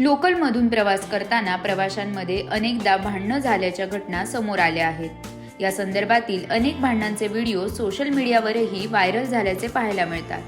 लोकलमधून प्रवास करताना प्रवाशांमध्ये अनेकदा भांडणं झाल्याच्या घटना समोर आल्या आहेत. या संदर्भातील अनेक भांडणांचे व्हिडिओ सोशल मीडियावरही व्हायरल झाल्याचे पाहायला मिळतात.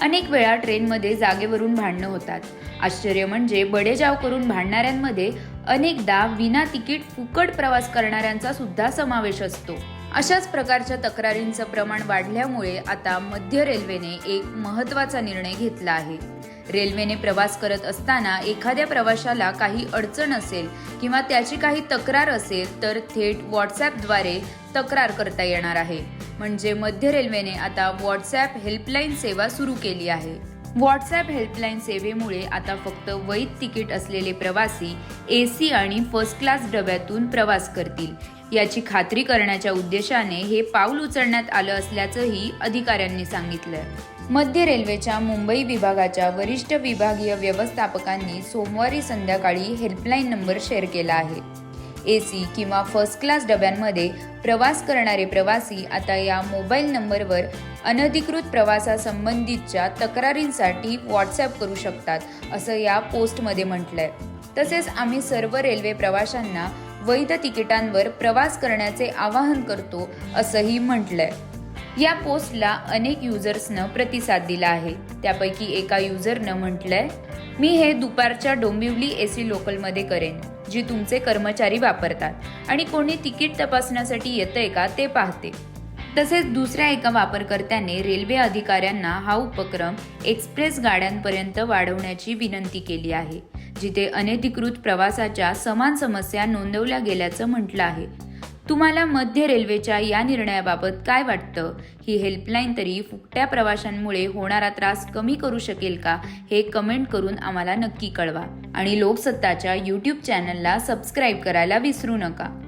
अनेक वेळा ट्रेनमध्ये जागेवरून भांडणं होतात. आश्चर्य म्हणजे बडेजाव करून भांडणाऱ्यांमध्ये अनेकदा विना तिकीट फुकट प्रवास करणाऱ्यांचा सुद्धा समावेश असतो. अशाच प्रकारच्या तक्रारींचं प्रमाण वाढल्यामुळे आता मध्य रेल्वेने एक महत्त्वाचा निर्णय घेतला आहे. रेल्वेने प्रवास करत असताना एखाद्या प्रवाशाला काही अडचण असेल किंवा त्याची काही तक्रार असेल तर थेट व्हॉट्सॲपद्वारे तक्रार करता येणार आहे. म्हणजे मध्य रेल्वेने आता व्हॉट्सॲप हेल्पलाईन सेवा सुरू केली आहे. व्हॉट्सॲप हेल्पलाईन सेवेमुळे आता फक्त वैध तिकीट असलेले प्रवासी ए सी आणि फर्स्ट क्लास डब्यातून प्रवास करतील. याची खात्री करण्याच्या उद्देशाने हे पाऊल उचलण्यात आलं असल्याचंही अधिकाऱ्यांनी सांगितलं मध्य रेल्वेच्या मुंबई विभागाच्या वरिष्ठ विभागीय व्यवस्थापकांनी सोमवारी संध्याकाळी हेल्पलाईन नंबर शेअर केला आहे. ए सी किंवा फर्स्ट क्लास डब्यांमध्ये प्रवास करणारे प्रवासी आता या मोबाईल नंबरवर अनधिकृत प्रवासासंबंधीच्या तक्रारींसाठी व्हॉट्सॲप करू शकतात असं या पोस्टमध्ये म्हटलंय. तसेच आम्ही सर्व रेल्वे प्रवाशांना वैध तिकिटांवर प्रवास करण्याचे आवाहन करतो असंही म्हटलंय. या पोस्टला अनेक युजर्सनं प्रतिसाद दिला आहे. त्यापैकी एका युजरनं म्हटलंय मी हे दुपारच्या डोंबिवली एसी लोकलमध्ये करेन. जी तुमचे कर्मचारी वापरतात. आणि कोणी तिकीट तपासण्यासाठी येतंय का ते पाहते. तसेच दुसऱ्या एका वापरकर्त्याने रेल्वे अधिकाऱ्यांना हा उपक्रम एक्सप्रेस गाड्यांपर्यंत वाढवण्याची विनंती केली आहे. जिथे अनधिकृत प्रवासाच्या समान समस्या नोंदवल्या गेल्याचं म्हटलं आहे. तुम्हाला मध्य रेल्वेच्या या निर्णयाबाबत काय वाटतं? ही हेल्पलाईन तरी फुकट्या प्रवाशांमुळे होणारा त्रास कमी करू शकेल का? हे कमेंट करून आम्हाला नक्की कळवा. आणि लोकसत्ताच्या यूट्यूब चॅनलला सबस्क्राईब करायला विसरू नका.